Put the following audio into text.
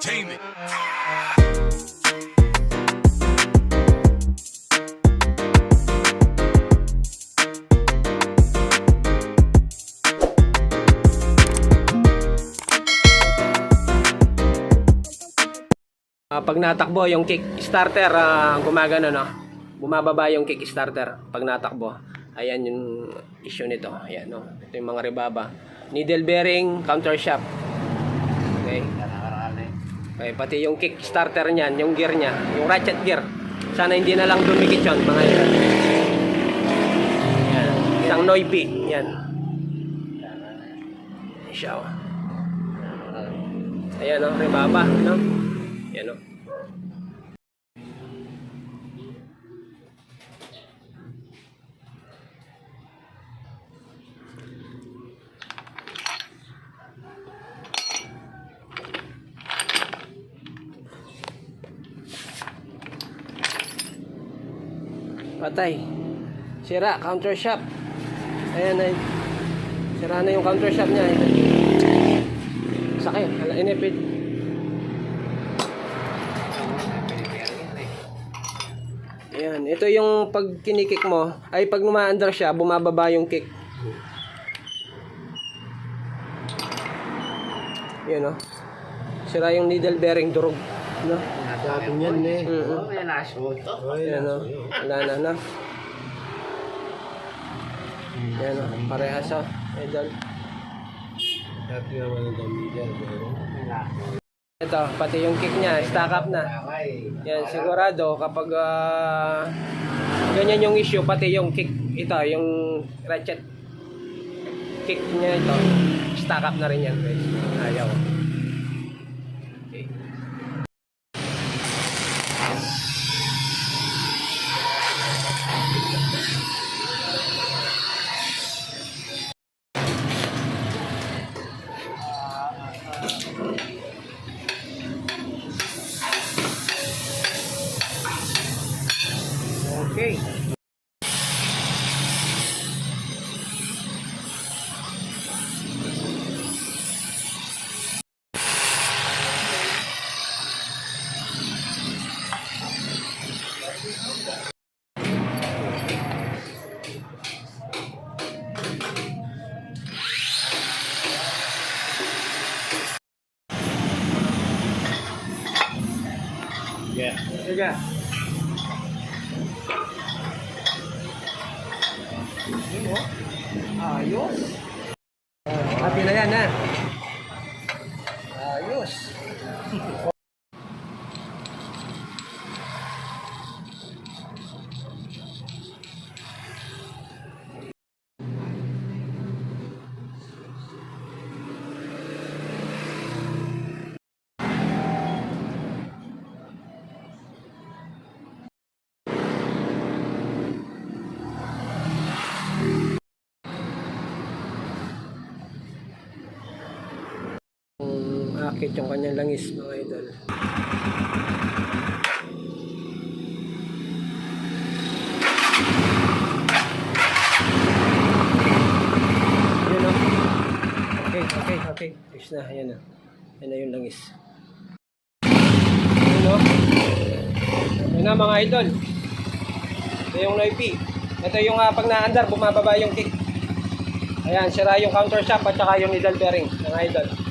Entertainment. Ah, pag natakbo yung kick starter, ah, gumagano no. Bumababa yung kick starter pag natakbo. Ayan yung issue nito. Ayan no. Ito yung mga ribaba. Needle bearing, counter shaft. Okay. Okay, pati yung kick starter niyan, yung gear niya, yung ratchet gear. Sana hindi na lang dumikit yun, mga yan. Yan. Isang Noipi. Yan. Siya. oh. Ayan o, ribaba. No? Yan o. Patay. Sira, counter shop. Ayan na. Sira na yung counter shop niya. Sakit. Hala, inipid. Ayan. Ito yung pag kinikik mo, ay pag numaandar siya, bumababa yung kick. Yan o. Sira yung needle bearing durog. No? Dati yan eh. Mm-mm. May naso to. Yan o. Wala na na. Yan o. Parehas o. Idol. Dati naman ang dami dyan. Ito, pati yung kick niya, stack up na. Yan, sigurado kapag ah, ganyan yung issue, pati yung kick, ito, yung ratchet kick niya ito, stack up na rin yan guys. Ayaw. Okay. Yeah. Sige. Ayos. Happy na yan, ha? Ayos. akit yung kanyang langis, mga idol. Yun o. Okay, okay, okay. Ayos na, ayan na. Yan na yung langis. Yun o. Yun na mga idol. Ito yung Noipi. Ito yung ah, pag naandar, bumababa yung kick. Ayan, sira yung counter shop at saka yung needle bearing ng idol.